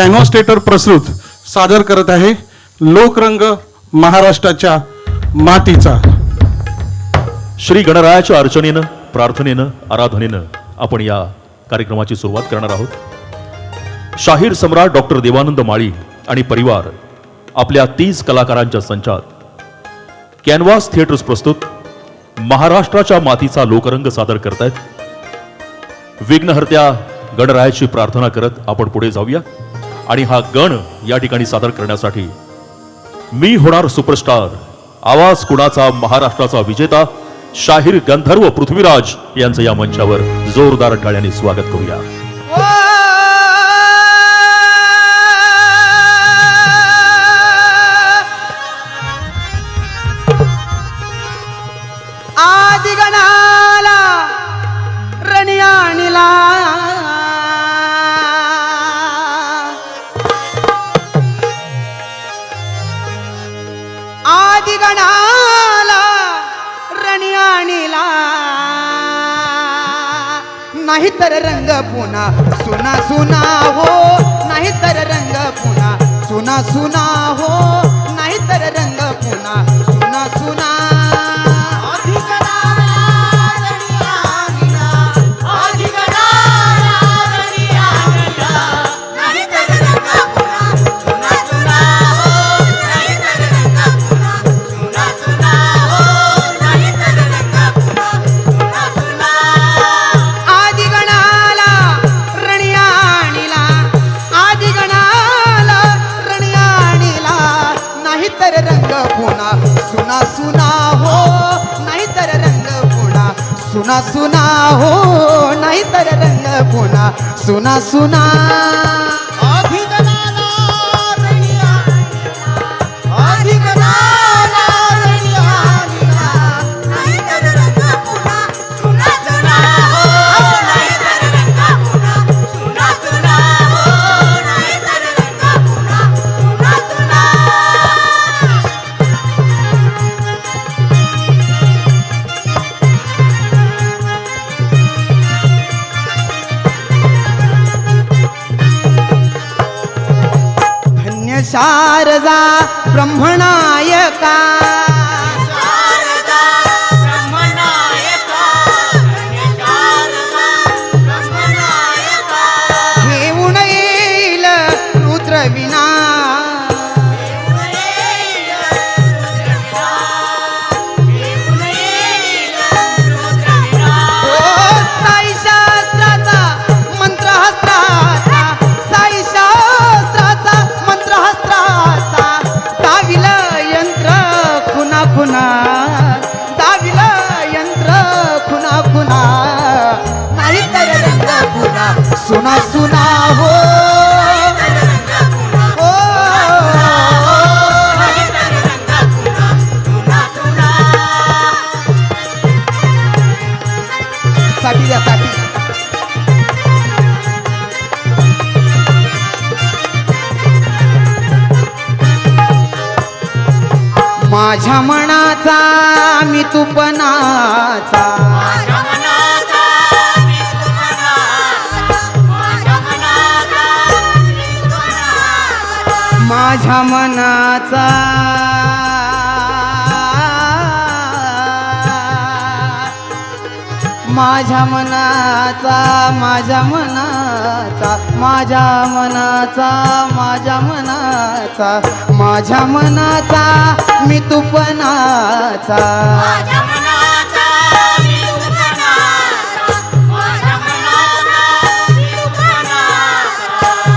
Canvas theatre प्रस्तुत सादर करत आहे लोकरंग महाराष्ट्राच्या मातीचा. श्री गणरायाच्या अर्चनेनं प्रार्थनेनं आराधनेनं आपण या कार्यक्रमाची सुरुवात करणार आहोत. शाहीर सम्राट डॉक्टर देवानंद माळी आणि परिवार आपल्या तीस कलाकारांच्या संचात. कॅनव्हास थिएटर्स प्रस्तुत. महाराष्ट्राच्या मातीचा लोकरंग सादर करतायत. विघ्नहर्त्या गणरायाची प्रार्थना करत आपण पुढे जाऊया. आणि हा गण या ठिकाणी सादर करण्यासाठी. मी होणार सुपरस्टार. आवाज कुणाचा? महाराष्ट्राचा विजेता शाहीर गंधर्व पृथ्वीराज यांचं या मंचावर जोरदार टाळ्याने स्वागत करूया. हो! नाही तर रंग पुन्हा. सुना सुना हो नाहीतर रंग पुन्हा. सुना सुना हो नाहीतर रंग पुन्हा. सुना सुना सुना सुना हो नाहीतर रंग पुन्हा सुना सुना हो नाहीतर रंग पुन्हा सुना सुना. शारदा ब्रह्मणायका। सुना सुना हो. साठी द्या साठी. माझ्या मनाचा मी तुपनाचा मनाचा. माझ्या मनाचा माझ्या मनाचा माझ्या मनाचा माझ्या मनाचा माझ्या मनाचा मी तुपनाचा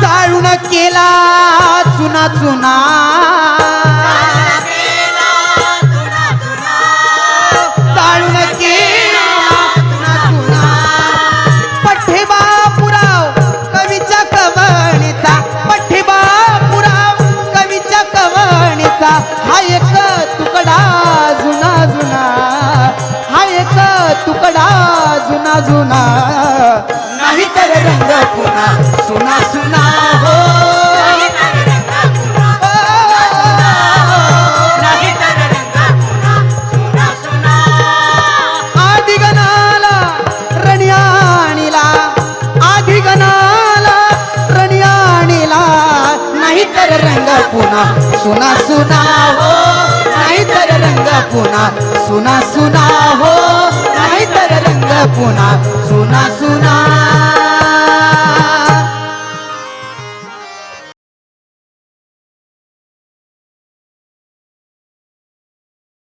चाळून केला. चुना चाळून चुना चुना पठ्ठेबा पुराव कवीच्या कवणीचा. पठ्ठेबा पुराव कवीच्या कवणीचा. हा एक तुकडा जुना जुना. हा एक तुकडा जुना जुना. नाही तर रंग पुन्हा सुना सुना. नाहीतर रंग पुन्हा. सुना सुना हो. नाहीतर रंग पुन्हा. सुना सुना हो. नाहीतर रंग पुन्हा. सुना सुना.